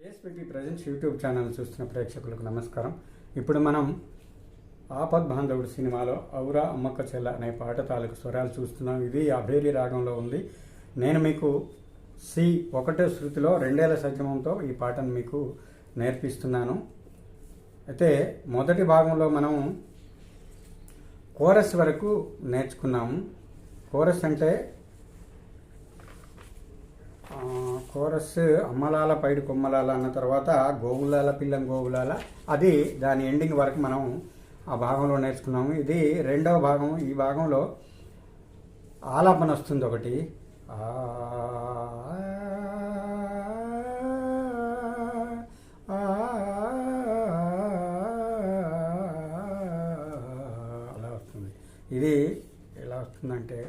కేఎస్పీటీ presents YouTube channel చూస్తున్న ప్రేక్షకులకు నమస్కారం. ఇప్పుడు మనం ఆపద్ బాంధవుడు సినిమాలో ఔరా అమ్మక్క చెల్ల అనే పాట తాలూకు స్వరాలు చూస్తున్నాం. ఇది అభేరి రాగంలో ఉంది. నేను మీకు సి ఒకటే శృతిలో రెండేళ్ళ సజ్జమంతో ఈ పాటను మీకు నేర్పిస్తున్నాను. అయితే మొదటి భాగంలో మనం కోరస్ వరకు నేర్చుకున్నాము. కోరస్ అంటే కోరస్ అమ్మలాల పైడు కొమ్మలాల అన్న తర్వాత గోగులాల పిల్లం గోగులాల అది దాని ఎండింగ్ వరకు మనం ఆ భాగంలో నేర్చుకున్నాము ఇది రెండవ భాగం ఈ భాగంలో ఆలాపన వస్తుంది ఒకటి అలా వస్తుంది ఇది ఎలా వస్తుందంటే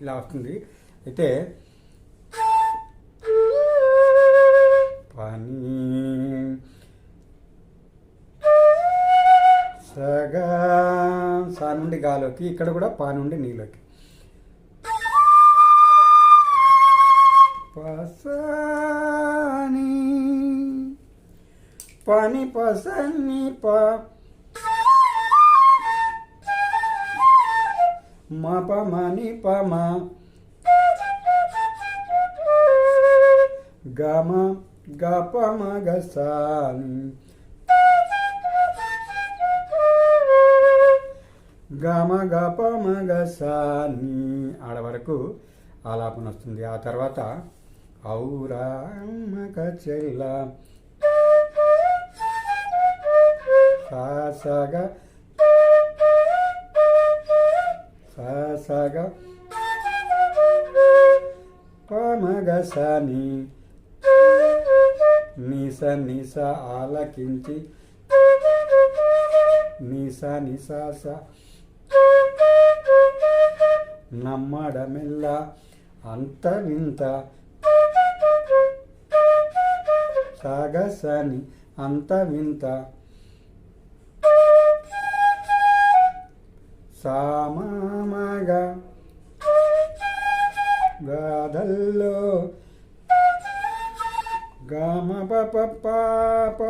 ఇలా వస్తుంది. అయితే పని సగా సా నుండి గాలోకి ఇక్కడ కూడా పా నుండి నీలోకి. పసని పని పసని ప మ ప మని ప గమ గ మ గ ప మ గ గ ఆడ వరకు ఆలాపన వస్తుంది. ఆ తర్వాత ఔరా అమ్మక చెల్ల. సా సగ. పమగసని. నిస నిస ఆలకించి. నిస నిసాస నమ్మడమిల్ల అంత వింత సాగసని అంత వింత సామామగా గాధల్లో గమ పాప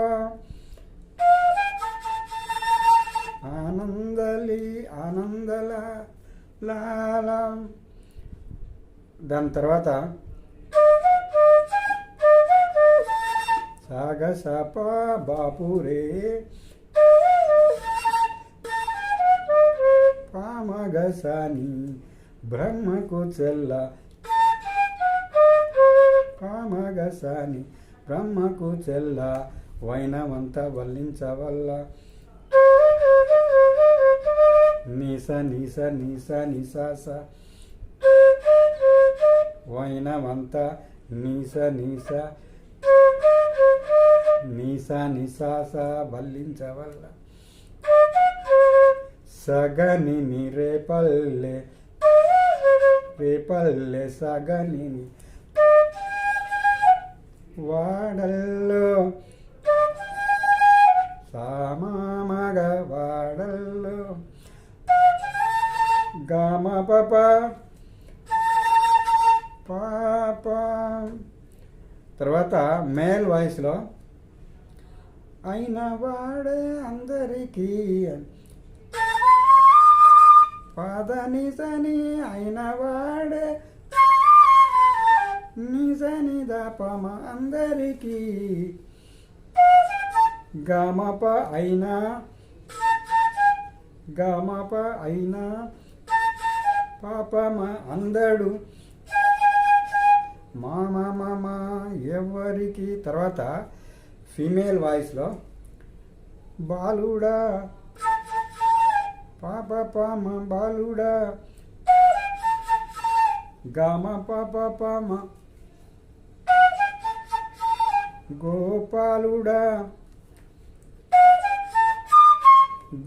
ఆనందలి ఆనందల లాల. దాని తర్వాత సాగ సప బాపురే పామగసాని బ్రహ్మకు చెల్ల పామగసాని బ్రహ్మకు చెల్ల వైనవంత వల్లించవల్ల. నీస నీస నీస నిసాస. వైనవంత నీస నీస. నీస నిసాస వల్లించవల్ల. సగని రేపల్లె రేపల్లె సగని వాడల్లో. సామామగ వాడల్లో. గమ పప. పాప. తర్వాత మేల్ వాయిస్లో అయిన వాడే అందరికీ పదని నిజని అయిన వాడే. నిజని దపమ అందరికీ. గమప అయినా. గమప అయినా. పాపమ అందడు. మామ మామ ఎవరికి తర్వాత ఫీమేల్ వాయిస్లో బాలుడా పాప పామ బాలుడా గమ పాప పామ గోపాలుడా.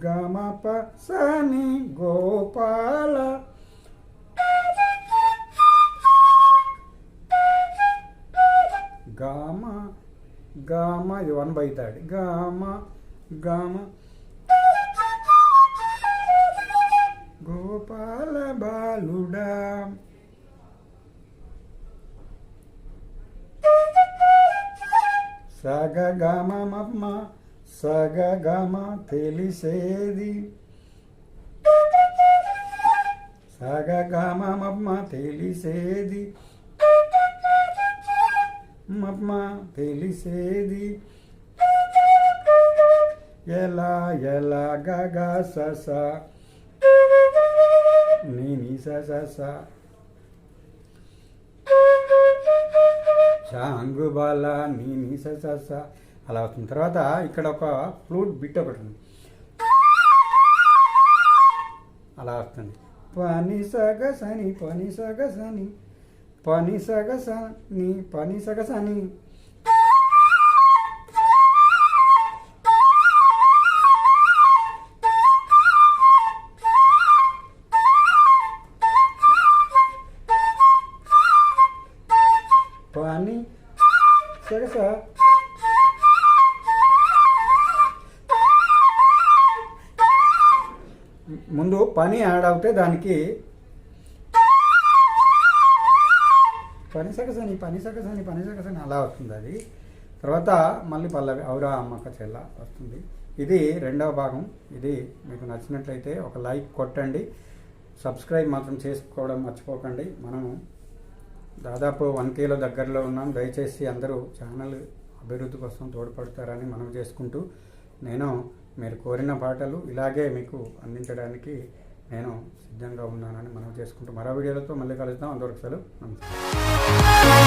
గమ ప సని గోపాల. గమ గ గామ ఇది వన్ బై థర్డ్ గామ గామ సగగమమ్మ సగగమ తెలిసేది. సగగమమ్మ తెలిసేది. మమ్మ తెలిసేది. ఎలా ఎలా గగ సస నిని సస స నీ నీ నీని స స అలా వస్తుంది. తర్వాత ఇక్కడ ఒక ఫ్లూట్ బిట్ ఒకటి ఉంది అలా వస్తుంది. పని సగ సని పని సగ సని పని సగ సని పని సగ సని ముందు పని యాడ్ అవుతే దానికి పని సగసని పని సగసని పని సగసని అలా వస్తుంది అది. తర్వాత మళ్ళీ పల్లవి ఔరా అమ్మక చెల్ల వస్తుంది. ఇది రెండవ భాగం. ఇది మీకు నచ్చినట్లయితే ఒక లైక్ కొట్టండి. సబ్స్క్రైబ్ మాత్రం చేసుకోవడం మర్చిపోకండి. మనం దాదాపు వన్ కేలో దగ్గరలో ఉన్నాం. దయచేసి అందరూ ఛానల్ అభివృద్ధి కోసం తోడ్పడతారని మనం చేసుకుంటూ నేను మీరు కోరిన పాటలు ఇలాగే మీకు అందించడానికి నేను సిద్ధంగా ఉన్నానని మనం చేసుకుంటూ మరో వీడియోలతో మళ్ళీ కలుద్దాం. అంతవరకు సెలవు. నమస్తే